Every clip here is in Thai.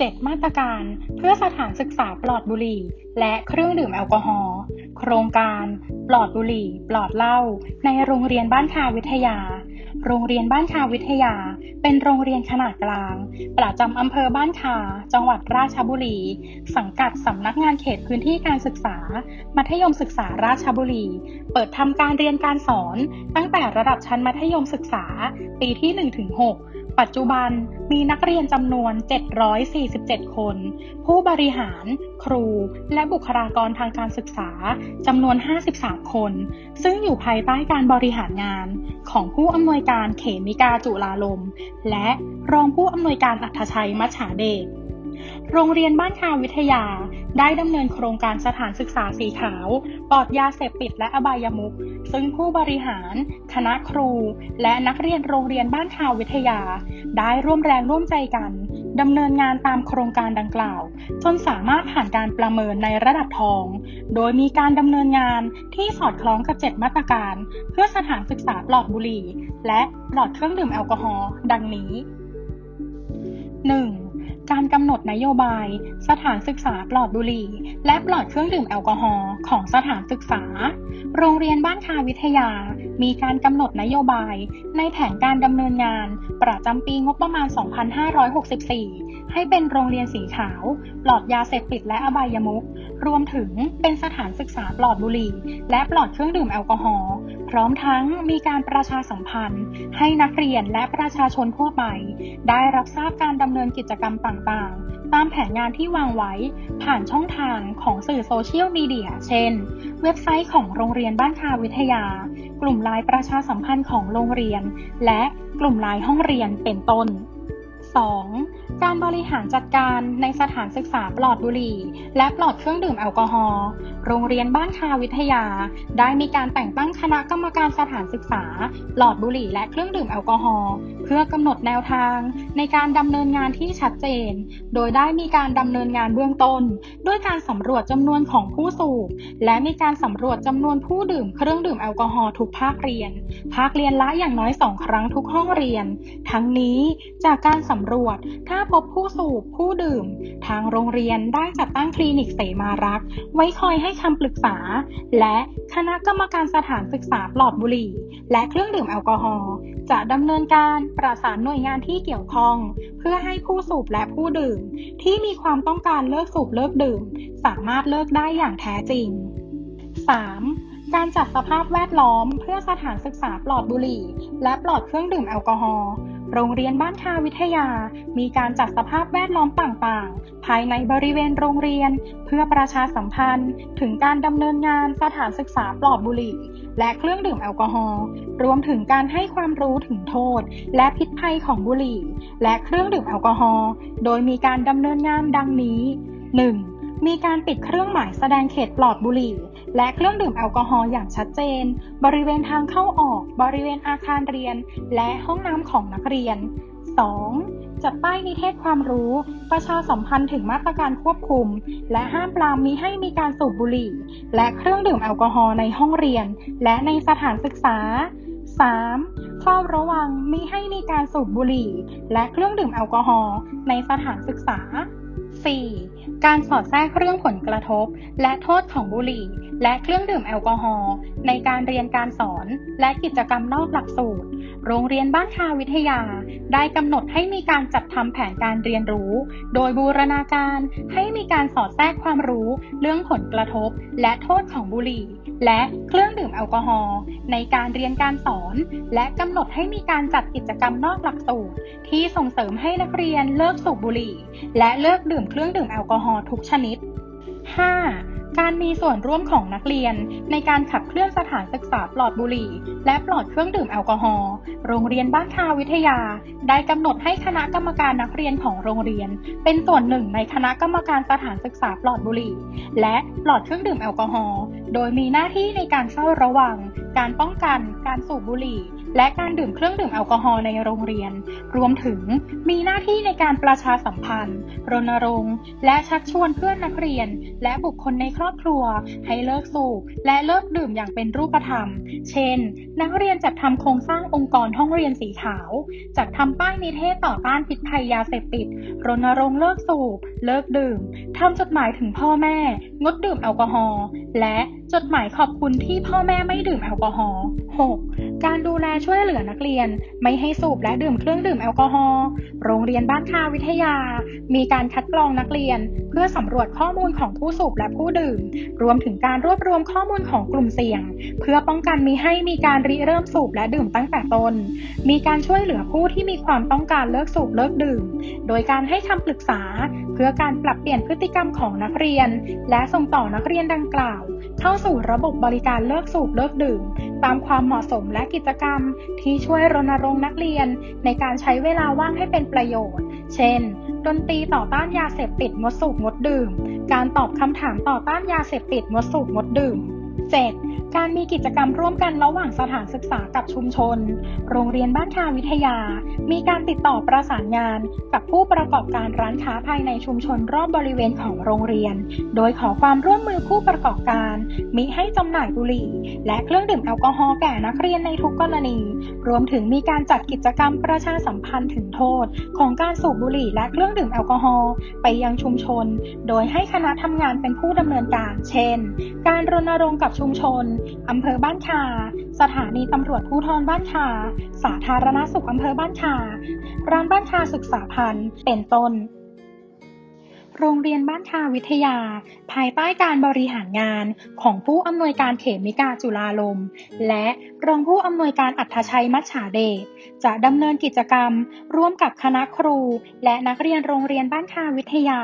7 มาตรการเพื่อสถานศึกษาปลอดบุหรี่ และเครื่องดื่มแอลกอฮอล์โครงการปลอดบุหรี่ ปลอดเหล้าในโรงเรียนบ้านคาวิทยา โรงเรียนบ้านคาวิทยา เป็นโรงเรียนขนาดกลาง ประจำอำเภอบ้านคาจังหวัดราชบุรี สังกัดสำนักงานเขตพื้นที่การศึกษา มัธยมศึกษาราชบุรี เปิดทำการเรียนการสอนตั้งแต่ระดับชั้นมัธยมศึกษา ปีที่ 1-6 ปัจจุบันมีนักเรียนจำนวน 747 คน ผู้บริหาร ครู และบุคลากรทางการศึกษาจำนวน 53 คน ซึ่งอยู่ภายใต้การบริหารงานของผู้อำนวยการเขมิกาจุลาลม และรองผู้อำนวยการอัธชัยมัชชาเดช โรงเรียนบ้านคาวิทยา ได้ดำเนินโครงการสถานศึกษาสีขาว ปลอดยาเสพติดและอบายมุขซึ่งผู้บริหาร คณะครู และนักเรียนโรงเรียนบ้านคาวิทยา ได้ร่วมแรงร่วมใจกันดำเนินงานตามโครงการดังกล่าว จนสามารถผ่านการประเมินในระดับทอง โดยมีการดำเนินงานที่สอดคล้องกับ 7 มาตรการ เพื่อสถานศึกษาปลอดบุหรี่ และปลอดเครื่องดื่มแอลกอฮอล์ดังนี้ำหนดนโยบาย สถานศึกษาปลอดบุหรี่ และปลอดเครื่องดื่มแอลกอฮอล์ของสถานศึกษา โรงเรียนบ้านคาวิทยา มีการกำหนดนโยบาย ในแผนการดำเนินงาน ประจำปีงบประมาณ 2564 ให้เป็นโรงเรียนสีขาว ปลอดยาเสพติดและอบายมุขรวมถึงเป็นสถานศึกษาปลอดบุหรี่ และปลอดเครื่องดื่มแอลกอฮอล์ พร้อมทั้งมีการประชาสัมพันธ์ ให้นักเรียนและประชาชนทั่วไป ได้รับทราบการดำเนินกิจกรรมต่างๆ ตามแผนงานที่วางไว้ ผ่านช่องทางของสื่อโซเชียลมีเดีย เช่น เว็บไซต์ของโรงเรียนบ้านคาวิทยา กลุ่มไลน์ประชาสัมพันธ์ของโรงเรียน และกลุ่มไลน์ห้องเรียนเป็นต้น 2. การบริหารจัดการในสถานศึกษาปลอดบุหรี่ และปลอดเครื่องดื่มแอลกอฮอล์ โรงเรียนบ้านคาวิทยา ได้มีการแต่งตั้งคณะกรรมการสถานศึกษาปลอดบุหรี่และเครื่องดื่มแอลกอฮอล์เพื่อกำหนดแนวทาง ในการดำเนินงานที่ชัดเจน โดยได้มีการดำเนินงานเบื้องต้น ด้วยการสำรวจจำนวนของผู้สูบ และมีการสำรวจจำนวนผู้ดื่มเครื่องดื่มแอลกอฮอล์ทุกภาคเรียน ภาคเรียนละอย่างน้อย2ครั้งทุกห้องเรียน ทั้งนี้จากการสำรวจถ้าพบผู้สูบผู้ดื่ม ทางโรงเรียนได้จัดตั้งคลินิกเสมารัก ไว้คอยให้คำปรึกษา และคณะกรรมการสถานศึกษาปลอดบุหรี่ และเครื่องดื่มแอลกอฮอล์จะดำเนินการประสานหน่วยงานที่เกี่ยวข้อง เพื่อให้ผู้สูบและผู้ดื่ม ที่มีความต้องการเลิกสูบเลิกดื่ม สามารถเลิกได้อย่างแท้จริง 3. การจัดสภาพแวดล้อมเพื่อสถานศึกษาปลอดบุหรี่ และปลอดเครื่องดื่มแอลกอฮอล์ โรงเรียนบ้านคาวิทยา มีการจัดสภาพแวดล้อมต่างๆ ภายในบริเวณโรงเรียน เพื่อประชาสัมพันธ์ ถึงการดำเนินงานสถานศึกษาปลอดบุหรี่ และเครื่องดื่มแอลกอฮอล์รวมถึงการให้ความรู้ถึงโทษ และพิษภัยของบุหรี่ และเครื่องดื่มแอลกอฮอล์โดยมีการดำเนินงานดังนี้ 1. มีการปิดเครื่องหมายแสดงเขตปลอดบุหรี่ และเครื่องดื่มแอลกอฮอล์อย่างชัดเจน บริเวณทางเข้าออกบริเวณอาคารเรียน และห้องน้ำของนักเรียน 2. จัดป้ายนิเทศความรู้ ประชาสัมพันธ์ถึงมาตรการควบคุม และห้ามปรามมิให้มีการสูบบุหรี่ และเครื่องดื่มแอลกอฮอล์ในห้องเรียน และในสถานศึกษา 3. เฝ้าระวังมิให้มีการสูบบุหรี่ และเครื่องดื่มแอลกอฮอล์ในสถานศึกษา 4. การสอดแทรกเรื่องผลกระทบ และโทษของบุหรี่ และเครื่องดื่มแอลกอฮอล์ในการเรียนการสอนและกิจกรรมนอกหลักสูตร โรงเรียนบ้านคาวิทยา ได้กำหนดให้มีการจัดทำแผนการเรียนรู้ โดยบูรณาการให้มีการสอดแทรกความรู้เรื่องผลกระทบ และโทษของบุหรี่ และเครื่องดื่มแอลกอฮอล์ในการเรียนการสอน และกำหนดให้มีการจัดกิจกรรมนอกหลักสูตร ที่ส่งเสริมให้นักเรียนเลิกสูบบุหรี่ และเลิกดื่มเครื่องดื่มแอลกอฮอล์ทุกชนิด 5. การมีส่วนร่วมของนักเรียน ในการขับเคลื่อนสถานศึกษาปลอดบุหรี่ และปลอดเครื่องดื่มแอลกอฮอล์ โรงเรียนบ้านคาวิทยา ได้กำหนดให้คณะกรรมการนักเรียนของโรงเรียน เป็นส่วนหนึ่งในคณะกรรมการสถานศึกษาปลอดบุหรี่ และปลอดเครื่องดื่มแอลกอฮอล์ โดยมีหน้าที่ในการเฝ้าระวัง การป้องกัน การสูบบุหรี่ และการดื่มเครื่องดื่มแอลกอฮอล์ในโรงเรียน รวมถึงมีหน้าที่ในการประชาสัมพันธ์ รณรงค์ และชักชวนเพื่อนนักเรียน และบุคคลในครอบครัว ให้เลิกสูบและเลิกดื่มอย่างเป็นรูปธรรม เช่น นักเรียนจัดทำโครงสร้างองค์กรห้องเรียนสีขาว จัดทำป้ายนิเทศต่อต้านพิษภัยยาเสพติด รณรงค์เลิกสูบ เลิกดื่มทำจดหมายถึงพ่อแม่ งดดื่มแอลกอฮอล์ และจดหมายขอบคุณที่พ่อแม่ไม่ดื่มแอลกอฮอล์ 6. การดูแลช่วยเหลือนักเรียน ไม่ให้สูบและดื่มเครื่องดื่มแอลกอฮอล์ โรงเรียนบ้านคาวิทยา มีการคัดกรองนักเรียน เพื่อสำรวจข้อมูลของผู้สูบและผู้ดื่ม รวมถึงการรวบรวมข้อมูลของกลุ่มเสี่ยง เพื่อป้องกันมิให้มีการริเริ่มสูบและดื่มตั้งแต่ต้น มีการช่วยเหลือผู้ที่มีความต้องการเลิกสูบเลิกดื่ม โดยการให้คำปรึกษา เพื่อการปรับเปลี่ยนพฤติกรรมของนักเรียน และส่งต่อนักเรียนดังกล่าว เข้าสู่ระบบบริการเลิกสูบเลิกดื่ม ตามความเหมาะสมและกิจกรรม ที่ช่วยรณรงค์นักเรียน ในการใช้เวลาว่างให้เป็นประโยชน์ เช่น ดนตรีต่อต้านยาเสพติดงดสูบงดดื่ม การตอบคำถามต่อต้านยาเสพติดงดสูบงดดื่ม 7. การมีกิจกรรมร่วมกันระหว่างสถานศึกษากับชุมชน โรงเรียนบ้านคาวิทยา มีการติดต่อประสานงานกับผู้ประกอบการร้านค้าภายในชุมชนรอบบริเวณของโรงเรียน โดยขอความร่วมมือผู้ประกอบการ มิให้จำหน่ายบุหรี่ และเครื่องดื่มแอลกอฮอล์แก่นักเรียนในทุกกรณี รวมถึงมีการจัดกิจกรรมประชาสัมพันธ์ถึงโทษ ของการสูบบุหรี่และเครื่องดื่มแอลกอฮอล์ไปยังชุมชน โดยให้คณะทำงานเป็นผู้ดำเนินการ เช่น การรณรงค์กับชุมชน อำเภอบ้านคา สถานีตำรวจภูธรบ้านคา สาธารณสุขอำเภอบ้านคา ร้านบ้านคาศึกษาพันธ์เป็นต้น โรงเรียนบ้านคาวิทยา ภายใต้การบริหารงานของผู้อำนวยการเขมิกาจุฬาลม และรองผู้อำนวยการอัธชัยมัชฉาเดชจะดำเนินกิจกรรม ร่วมกับคณะครู และนักเรียนโรงเรียนบ้านคาวิทยา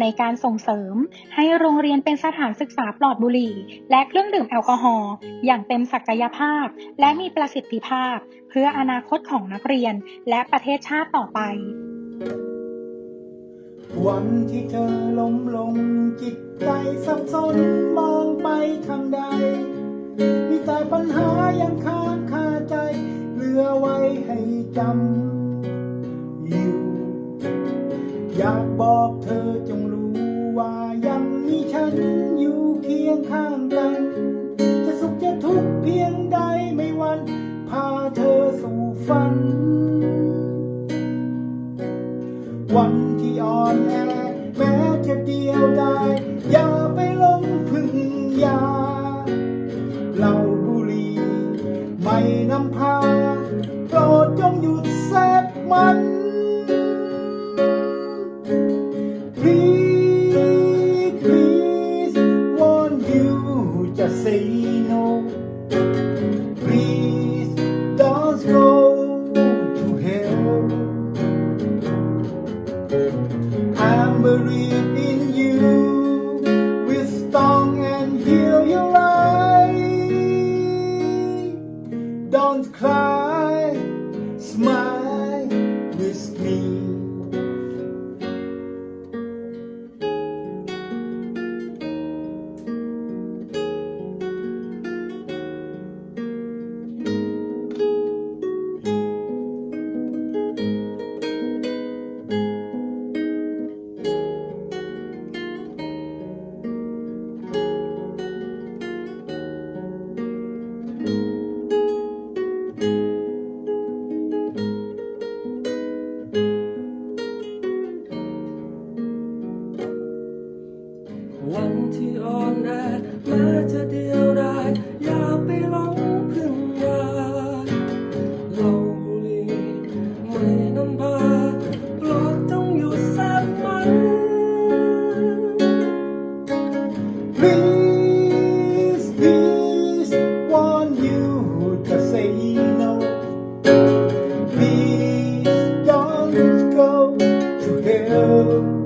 ในการส่งเสริม ให้โรงเรียนเป็นสถานศึกษาปลอดบุหรี่ และเครื่องดื่มแอลกอฮอล์อย่างเต็มศักยภาพ และมีประสิทธิภาพ เพื่ออนาคตของนักเรียนและประเทศชาติต่อไป วันที่เธอล้มลงจิตใจสับสนมองไปทางใด มีแต่ปัญหายังค้างคาใจ เหลือไว้ให้จำอยู่อยากบอกเธอจงรู้ว่ายังมีฉันอยู่เคียงข้างกัน จะสุขจะทุกข์เพียง เหล่าบุรีไม่นำ You.